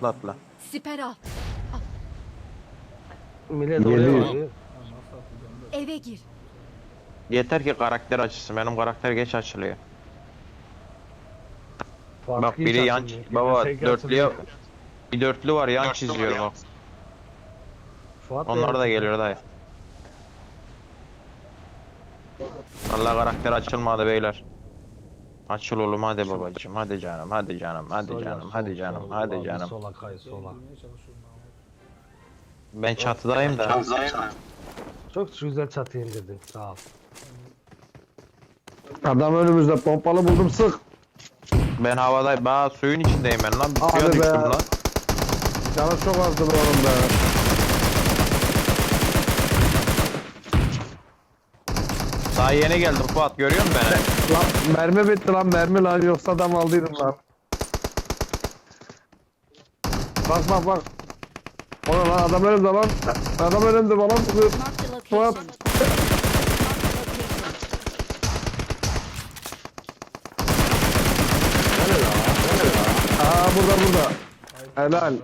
Atla atla. Siper al. Millet oraya Geliyor. bakıyor. Eve gir. Yeter ki karakter açılsın. Benim karakter geç açılıyor. Farkı Bak hiç biri yan açılmıyor. baba Tek dörtlüye açılıyor. bir dörtlü var yan çiziyor bak. Fuat Onlar da geliyor dayı. Allah karakter açılmadı beyler. Açıl oğlum hadi babacığım hadi canım hadi canım hadi sola, canım sol, hadi canım sol, hadi canım. Sola kay sola. Ben çatıdayım da. Çok güzel çatı indirdin sağ ol. Adam önümüzde pompalı buldum sık. Ben havadayım. Ba suyun içindeyim ben lan. Bir suya Hadi be. düştüm lan. Canı çok azdı bu oğlum be. Daha yeni geldim Fuat görüyor musun beni? Lan mermi bitti lan mermi lan yoksa adam aldıydım lan. Bak bak bak. O ne lan adam önümde lan. Adam önümde bana sıkıyor. Mark the Fuat. location. Mark the location. Aa burada burada. Helal.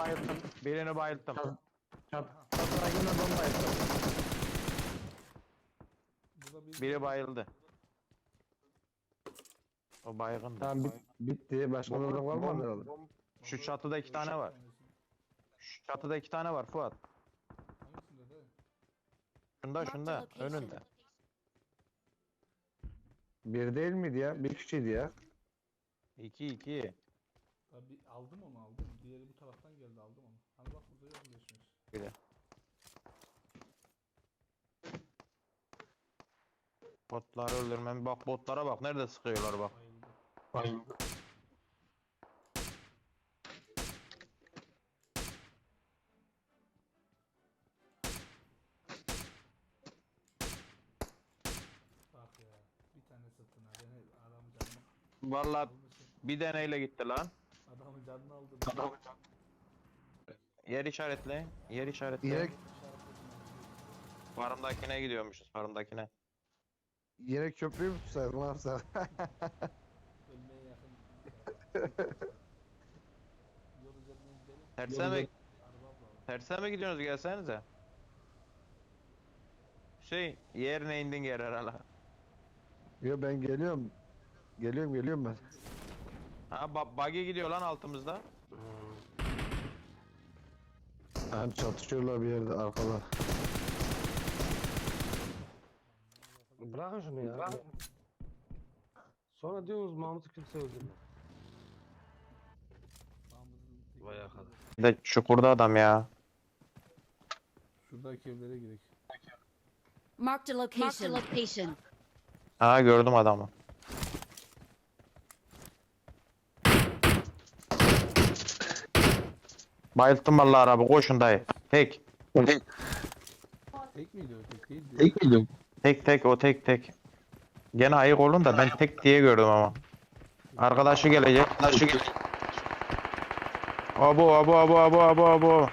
Birini bayılttım. Birini bayılttım. Biri bayıldı. O baygındı. Tamam bit, bitti. Başka burada var mı herhalde? Şu çatıda iki tane var. Şu çatıda iki tane var Fuat. Şunda şunda önünde. Bir değil miydi ya? Bir kişiydi ya. İki iki. Abi aldım onu aldım. Diğeri bu taraftan geldi aldım onu. Hani bak burada yok geçmiş. Biri. Botları öldürmem. Bak botlara bak. Nerede sıkıyorlar bak. Bayıldı. Bak ya. Bir tane sırtına. Beni Vallahi almışsın. bir deneyle gitti lan. Adamın canını aldım. Yer işaretle. Yer işaretle. Yere, Farımdakine gidiyormuşuz. Farımdakine. yere köprüyü mü tutsaydın lan sen? Ölmeye yakın. Yol üzerinden gidelim. Terse mi, Araba abla. terse mi gidiyorsunuz? Gelsenize. Şey, yerine indin yer herhalde. Yo ben geliyorum. Geliyorum geliyorum ben. Ha, ba buggy gidiyor lan altımızda. Hem çatışıyorlar bir yerde arkada. Bırakın şunu ya. Sonra diyorsunuz Mahmut'u kimse tek- Vay kadar. Bir de çukurda adam ya. Şuradaki evlere girek. Mark the location. Mark the location. Ha gördüm adamı. Bayılttım vallahi araba. Koşun dayı. Tek. Tek miydi o? Tek değildi. Tek miydi Tek tek o tek tek. Gene ayık olun da ben tek diye gördüm ama. Arkadaşı gelecek. Arkadaşı gelecek. Abo abo abo abo abo abo.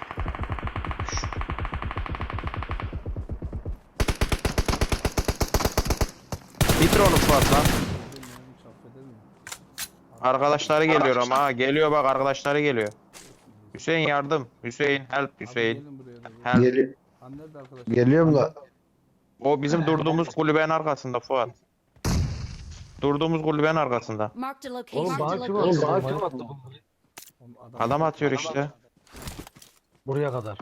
Bitir onu Fuat lan. Arkadaşları geliyor ama ha. Geliyor bak arkadaşları geliyor. Hüseyin yardım. Hüseyin help Abi Hüseyin. gelin buraya da. Help. Geli Han nerede arkadaşlar? geliyorum da. O bizim durduğumuz kulübenin arkasında Fuat. Durduğumuz kulübenin arkasında. Mark the location. Oğlum bana kim location. attı? Bana kim attı? Oğlum Adam atıyor işte. Buraya kadar.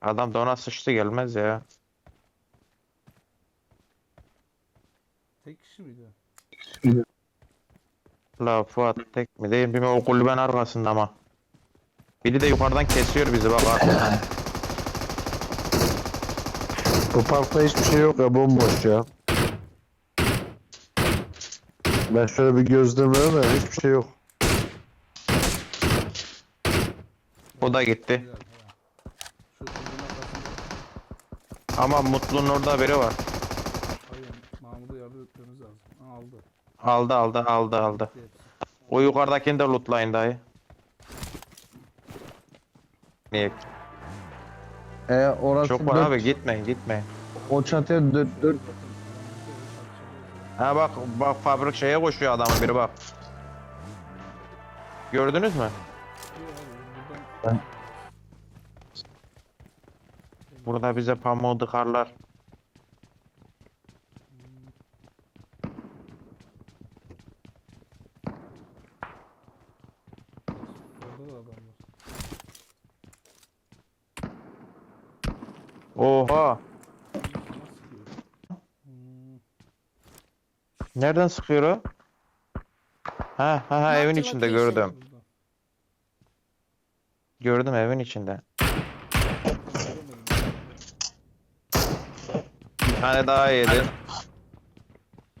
Adam da ona sıçtı gelmez ya. Tek kişi miydi? La Fuat tek mi değil mi o kulübenin arkasında ama. Biri de yukarıdan kesiyor bizi bak arkadan. Bu parkta hiçbir şey yok ya bomboş ya. Ben şöyle bir gözlemliyorum da hiçbir şey yok. O da gitti. Şu. Ama Mutlu'nun orada biri var. Hayır, Mahmut'a yardım etmemiz lazım. Ha, aldı. Aldı aldı aldı aldı. Hepsi. O yukarıdakini de lootlayın dayı. Niye? E, orası Çok var dört- abi gitmeyin gitmeyin. O çatıya dört, dört Ha bak bak fabrik şeye koşuyor adamın biri bak. Gördünüz mü? Burada bize pamuğu dıkarlar. Oha. Nereden sıkıyor o? Ha ha ha evin içinde gördüm. Gördüm evin içinde. Bir tane daha yedi.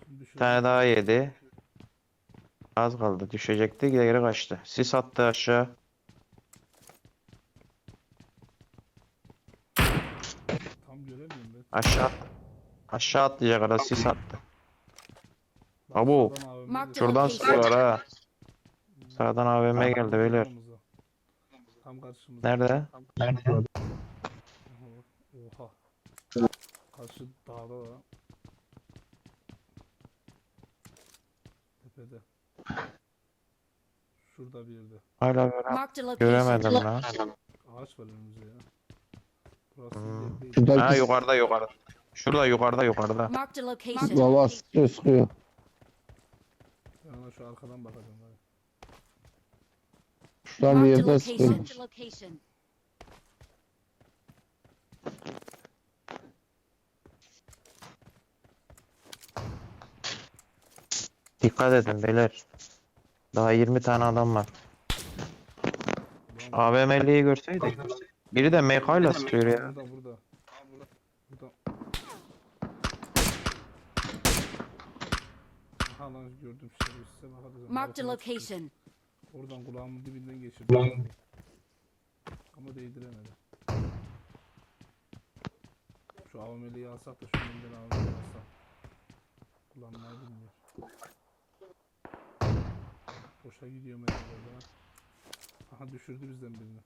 Bir tane daha yedi. Az kaldı. Düşecekti. Geri kaçtı. Sis attı aşağı. Göremiyorum ben. Aşağı. Aşağı atlayacak ara sis attı. Geliyor. Şuradan sıkıyorlar ha. Sağdan AVM geldi beyler. Tam karşımızda. Nerede? Oha. Karşı dağda da. Tepede. Şurada bir yerde. Hala göremedim lan. Ağaç var önümüzde ya. Burası. Şuradaki Ha yukarıda yukarıda. Şurada yukarıda yukarıda. Marked a location. baba sıkıyor sıkıyor. Ben ona şu arkadan bakacağım. Bari. Şuradan bir Marked a location. sıkıyor. Location. Dikkat edin beyler. Daha 20 tane adam var. AVM'liyi görseydik. Biri de MK ile sıkıyor ya. Burada burada. Burada. Aha lan gördüm işte. Size a Balkona çıktı. location. Oradan kulağımın dibinden geçirdi. Ama değdiremedi. Şu AVM'liyi alsak da şu önden AVM'liyi alsak. Kullanmayı bilmiyor. Boşa gidiyor mesela. Aha düşürdü bizden birini.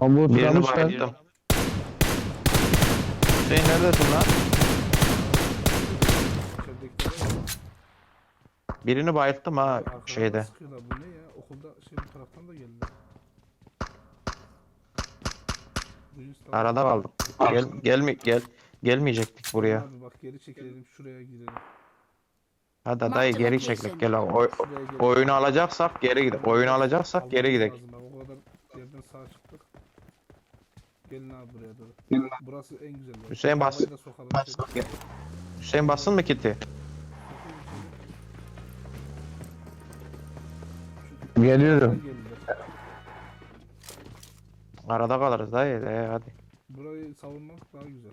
Pambuğu Birini tıkamışlar. bayılttım. Hüseyin neredesin lan? Birini bayılttım ha şeyde. sıkıyorlar. Bu ne ya? Okulda şey bu taraftan da da- Arada kaldık. Gel gelme gel gelmeyecektik buraya. Abi bak geri çekelim şuraya girelim. Hadi dayı geri çeklik gel abi. Oy- oyunu alacaksak geri gidelim. Oyunu alacaksak geri gidelim. lazım. O kadar yerden sağa çıktık. Gelin abi buraya doğru. Burası en güzel. yer. Hüseyin bas. Arabayı da sokalım içeri. Hüseyin bassın mı kiti? Geliyorum. Geldiler. Arada kalırız dayı. E, hadi. Burayı savunmak daha güzel.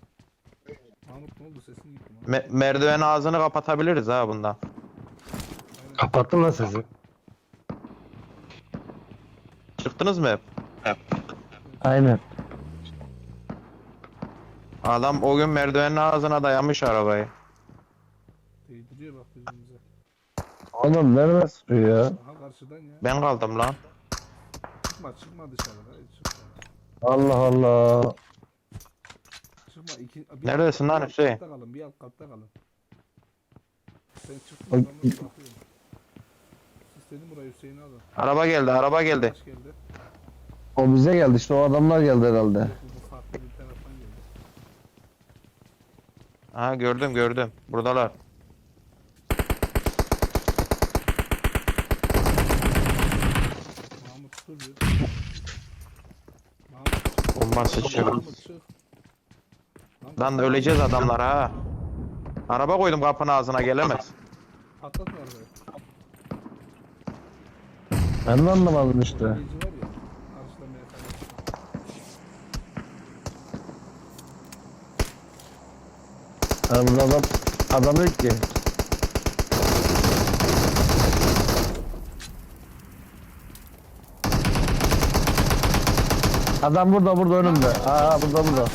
Mahmut ne oldu sesin gitti mi? Me- merdiven ağzını kapatabiliriz ha bundan. Kapattım lan sesi. Çıktınız mı hep? Aynen. Adam o gün merdivenin ağzına dayamış arabayı. Değdiriyor bak birbirimize. Oğlum nerede sıkıyor ya? Aha karşıdan ya. Ben kaldım lan. Çıkma çıkma dışarıda. Hiç çıkma. Allah Allah. Çıkma. İki, bir Neredesin alt- lan bir alt Hüseyin? katta kalın. Bir alt katta kalın. Sen çıktın Ay- adamları bakıyorum. İstedim burayı Hüseyin'i alın. Araba geldi, araba geldi. Kaç geldi? O bize geldi işte o adamlar geldi herhalde. Yok, bu farklı bir taraftan geldi. Ha gördüm gördüm. Buradalar. Mahmut dur bir. Mahmut. Bomba sıçıyor. Mahmut çık. Lan öleceğiz adamlar ha. Araba koydum kapının ağzına gelemez. Patlatma arabayı. Ben de anlamadım işte var ya. Karşıda MF'ler. Burada adam, adam yok ki. Adam burada burada önümde. Aa burada burada.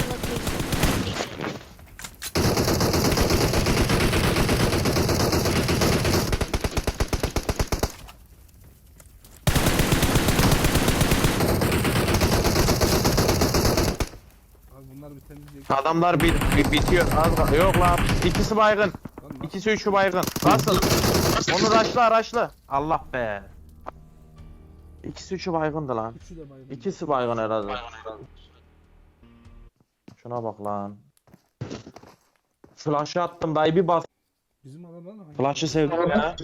Marked a location. Adamlar bit, bit- bitiyor. Az kal- Yok lan. İkisi baygın. İkisi üçü baygın. Nasıl? Onu raşla araçla. Allah be. İkisi üçü baygındı lan. Üçü de baygın. İkisi baygın herhalde. Şuna bak lan. Flash'ı attım dayı bir bas. Bizim adamlar da hangi? Flash'ı sevdim ya.